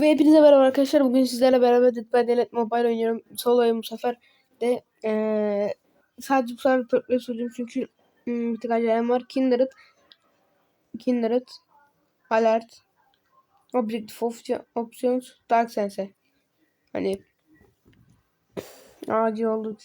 Ve hepinize merhaba arkadaşlar. Bugün sizlerle beraber Dead by Daylight Mobile oynuyorum. Solo'yum bu sefer de eee sadece bu sefer Purple söyleyeyim çünkü hmm, bir tık acelem var. Kindred Kindred Alert Objective Option- Options Dark Sense Hani acil olduğu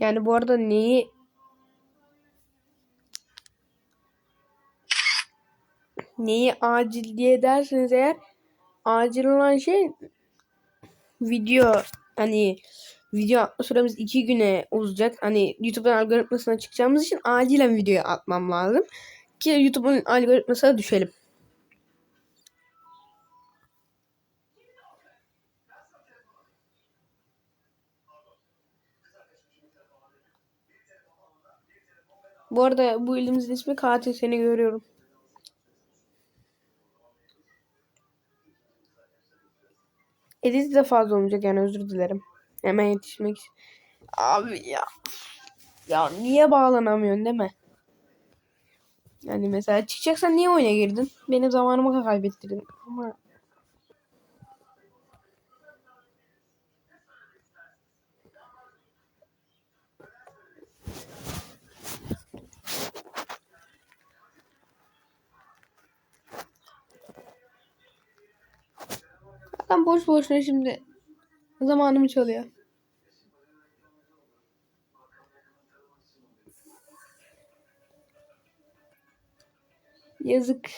Yani bu arada neyi neyi acil diye derseniz eğer acil olan şey video hani video atma süremiz iki güne uzayacak. Hani YouTube'un algoritmasına çıkacağımız için acilen video atmam lazım. Ki YouTube'un algoritmasına düşelim. Bu arada bu ilimizin ismi katil seni görüyorum. Edit de fazla olmayacak yani özür dilerim. Hemen yetişmek. Abi ya. Ya niye bağlanamıyorsun değil mi? Yani mesela çıkacaksan niye oyuna girdin? Benim zamanımı kaybettirdin. Ama ben boş boşuna şimdi zamanımı çalıyor. Yazık.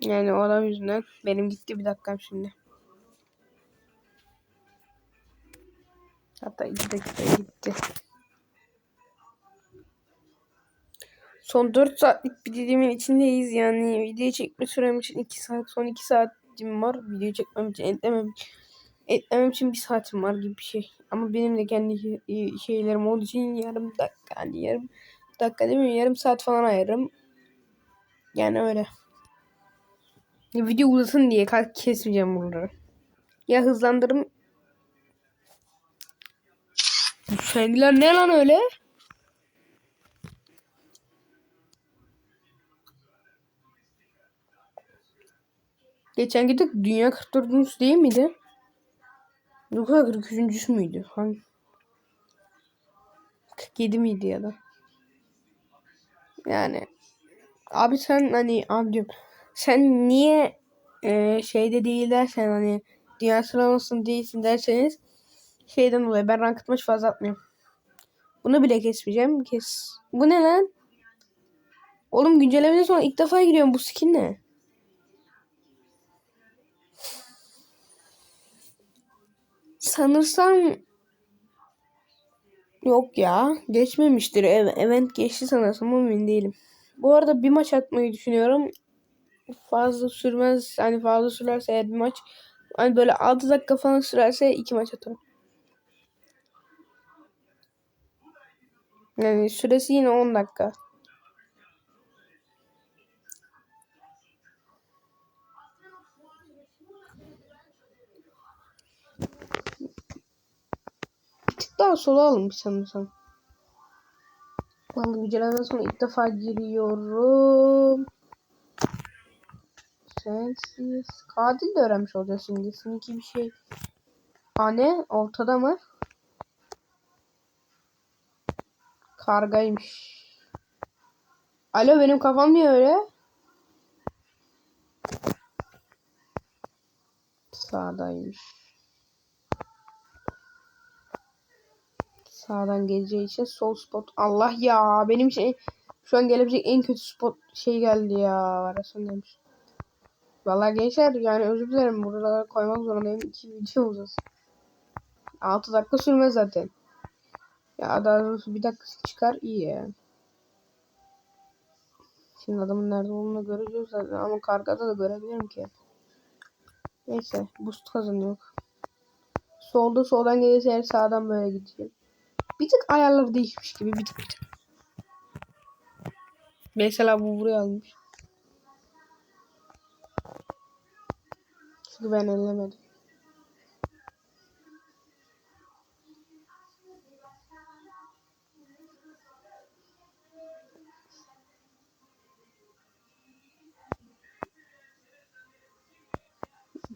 Yani o adam yüzünden benim gitti bir dakikam şimdi. Hatta iki dakika gitti. Son 4 saatlik bir dilimin içindeyiz yani. Video çekme sürem için 2 saat. Son 2 saatim var. Video çekmem için etlemem, etlemem için 1 saatim var gibi bir şey. Ama benim de kendi şeylerim olduğu için yarım dakika yani yarım dakika değil mi? Yarım saat falan ayırırım. Yani öyle. Video uzasın diye kesmeyeceğim bunları. Ya hızlandırım. Bu ne lan öyle? Geçen gittik dünya 44. değil miydi? Yoksa 43. müydü? Hangi? 47 miydi ya da? Yani abi sen hani abi sen niye e, şeyde değil dersen hani dünya sıralamasında değilsin derseniz şeyden dolayı ben rank maç fazla atmıyorum. Bunu bile kesmeyeceğim. Kes. Bu ne lan? Oğlum güncellemeden sonra ilk defa giriyorum. Bu skin ne? Sanırsam yok ya. Geçmemiştir. Event geçti sanırsam emin değilim. Bu arada bir maç atmayı düşünüyorum. Fazla sürmez. Hani fazla sürerse eğer bir maç hani böyle 6 dakika falan sürerse iki maç atarım. Yani süresi yine 10 dakika. Daha sola alın sanırsam. Vallahi güncellemeden sonra ilk defa giriyorum. Sensiz. Katil de öğrenmiş olacağız şimdi. Siniki bir şey. Anne ortada mı? Kargaymış. Alo benim kafam niye öyle? Sağdaymış. Sağdan geleceği için sol spot. Allah ya benim şey şu an gelebilecek en kötü spot şey geldi ya. Arasın demiş. Vallahi gençler yani özür dilerim buralara koymak zorundayım. İki video uzasın. 6 dakika sürmez zaten. Ya daha doğrusu bir dakika çıkar iyi ya. Şimdi adamın nerede olduğunu göreceğiz zaten ama kargada da görebilirim ki. Neyse boost kazanıyor. Solda soldan gelirse eğer sağdan böyle gideceğim. Bir tık ayarları değişmiş gibi bir tık bir tık. Mesela bu buraya almış. Çünkü ben ellemedim.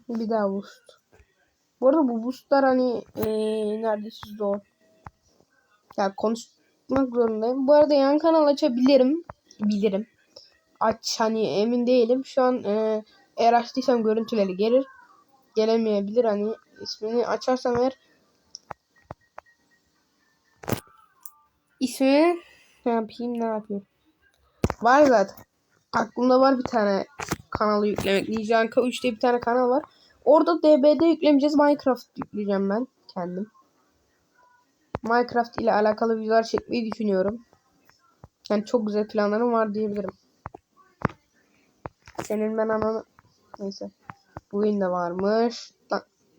Bir daha boost. Bu arada bu boostlar hani ee, neredeyse zor. Ya konuşmak zorundayım. Bu arada yan kanal açabilirim. Bilirim. Aç hani emin değilim. Şu an ee, eğer açtıysam görüntüleri gelir. Gelemeyebilir hani ismini açarsam eğer ismini ne yapayım ne yapayım. Var zaten. Aklımda var bir tane kanalı yüklemek. Nijanka 3'te bir tane kanal var. Orada DB'de yüklemeyeceğiz. Minecraft yükleyeceğim ben kendim. Minecraft ile alakalı videolar çekmeyi düşünüyorum. Yani çok güzel planlarım var diyebilirim. Senin ben ananı... Neyse. Bugün de varmış.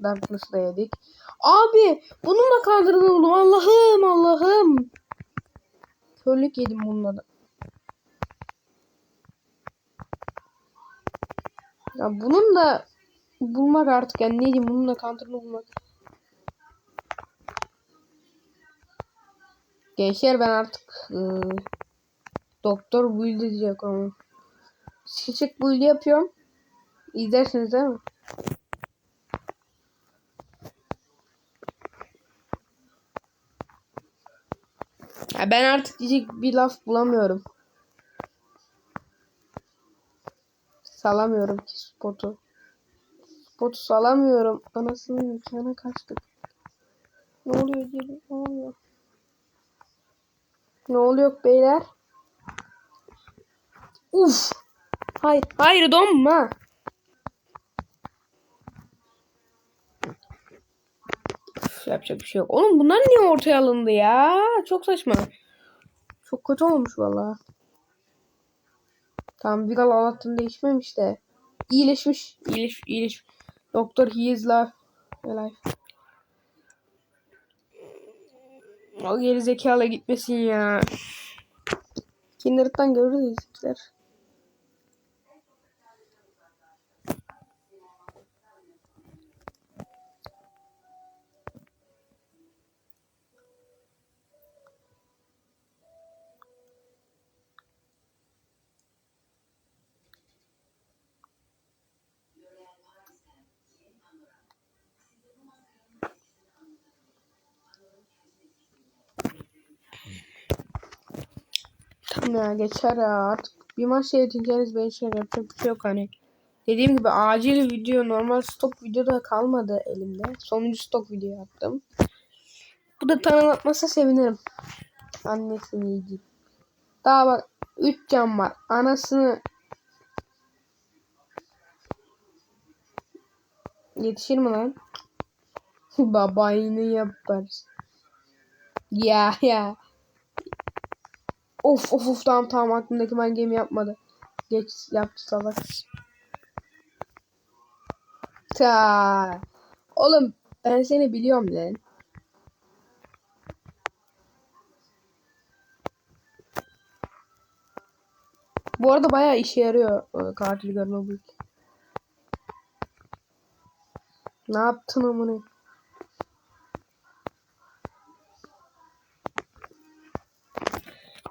Darkness'ı da yedik. Abi bununla kaldırdın oğlum. Allah'ım Allah'ım. Körlük yedim bununla da. Ya bunun da bulmak artık yani ne diyeyim bunun da counter'ını bulmak. Gençler ben artık ıı, doktor build edecek onu. Çiçek build yapıyorum. İzlersiniz değil mi? Ya ben artık diyecek bir laf bulamıyorum. Salamıyorum ki spotu. Spotu salamıyorum. Anasının nikahına kaçtık. Ne oluyor diye ne oluyor? Ne oluyor beyler? Uf. Hayır. Hayır donma. Üf, yapacak bir şey yok. Oğlum bunlar niye ortaya alındı ya? Çok saçma. Çok kötü olmuş valla. Tamam Vigal Allah'tan değişmemiş de. İyileşmiş. İyileş, iyileş. Doktor he is alive. alive. O geri zekalı gitmesin ya. Kinder'dan görürüz bizimkiler. Tamam ya geçer ya artık bir maç seyredeceğiniz ben şey yapacak bir şey yok hani. Dediğim gibi acil video normal stok video da kalmadı elimde. Sonuncu stok video yaptım. Bu da tanıtmasa sevinirim. Annesini yiyeceğim. Daha bak 3 cam var. Anasını Yetişir mi lan? Babayını yaparız. Ya ya. Of of of tamam tamam aklımdaki mind game yapmadı. Geç yaptı salak. Ta. Oğlum ben seni biliyorum lan. Bu arada bayağı işe yarıyor e, katil görme bu. Ne yaptın amına?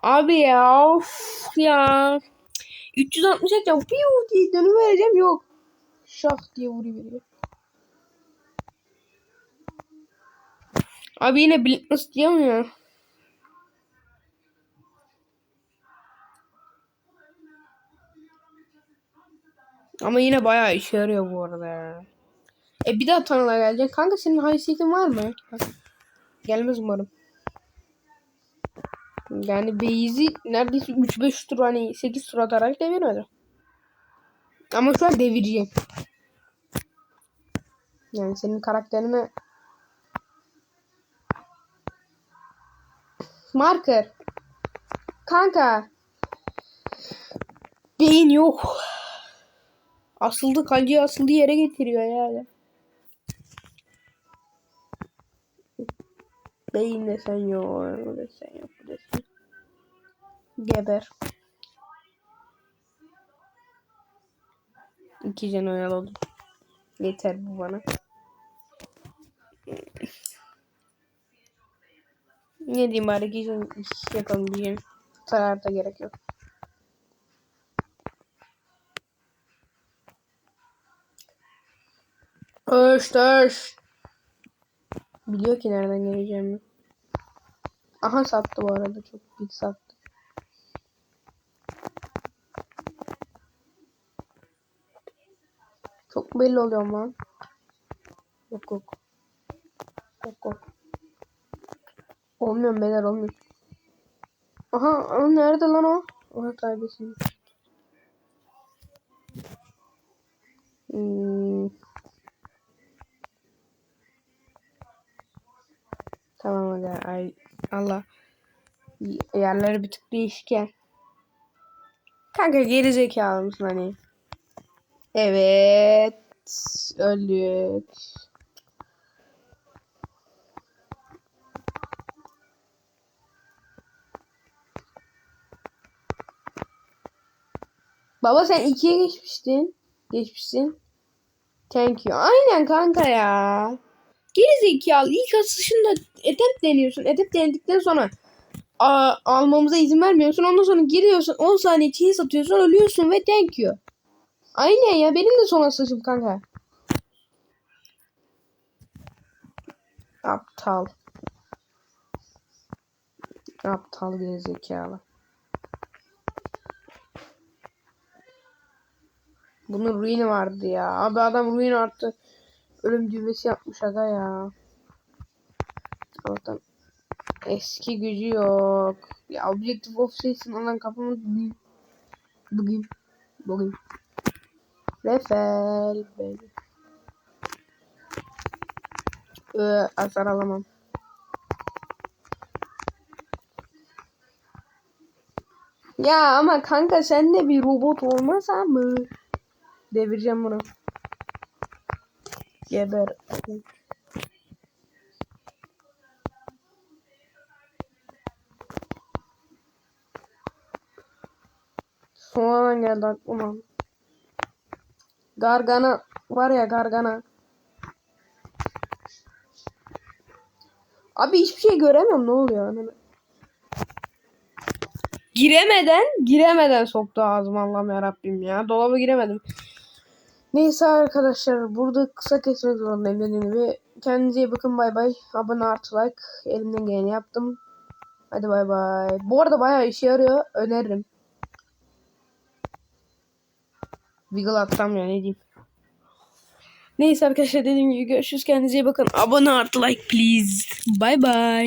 Abi ya of ya. 360 yapacağım. Piu diye dönüvereceğim yok. Şah diye vuruyor. Abi yine diyor ya? Ama yine bayağı işe yarıyor bu arada ya. E bir daha tanrılar gelecek. Kanka senin haysiyetin var mı? Gelmez umarım. Yani Beyzi neredeyse 3-5 tur hani 8 tur atarak devirmedi. Ama şu an devireceğim. Yani senin karakterine Marker. Kanka. Beyin yok. Asıldı kaleciyi asıldığı yere getiriyor yani. Beyin desen yok. O desen yok. Bu desen. Geber. İki can oyaladım. Yeter bu bana. Ne diyeyim bari iki can yapalım diyeceğim. Zarar da gerek yok. Öş öş. Biliyor ki nereden geleceğimi. Aha sattı bu arada çok büyük sattı. Çok belli oluyor lan. Yok yok. Yok yok. Olmuyor beyler olmuyor. Aha, aha nerede lan o? Aha kaybesin. Hmm. Tamam hadi ay Allah. Yerleri bir tık değişken. Kanka geri zekalı mısın hani? Evet. Öldük. Baba sen ikiye geçmiştin. Geçmişsin. Thank you. Aynen kanka ya. Geri zekalı. İlk atışında etep deniyorsun. Etep denedikten sonra a, almamıza izin vermiyorsun. Ondan sonra giriyorsun. 10 saniye cheese atıyorsun. Ölüyorsun ve thank you. Aynen ya. Benim de son atışım kanka. Aptal. Aptal gerizekalı. Bunun ruini vardı ya. Abi adam ruin arttı. Ölüm düğmesi yapmış aga ya. Allah'tan eski gücü yok. Ya Objective of Session alan kafamı bugün. Bugün. Bugün. Refel. Baby. Ee, hasar alamam. Ya ama kanka sen de bir robot olmasa mı? Devireceğim bunu. Geber. Sonradan geldi aklıma. Gargana var ya gargana. Abi hiçbir şey göremiyorum ne oluyor? Giremeden, giremeden soktu ağzıma Allah'ım yarabbim ya. Dolaba giremedim. Neyse arkadaşlar burada kısa kesmek zorundayım dediğim gibi. Kendinize iyi bakın bay bay. Abone artı like. Elimden geleni yaptım. Hadi bay bay. Bu arada bayağı işe yarıyor. Öneririm. Wiggle atsam ya ne diyeyim. Neyse arkadaşlar dediğim gibi görüşürüz. Kendinize iyi bakın. Abone artı like please. Bye bye.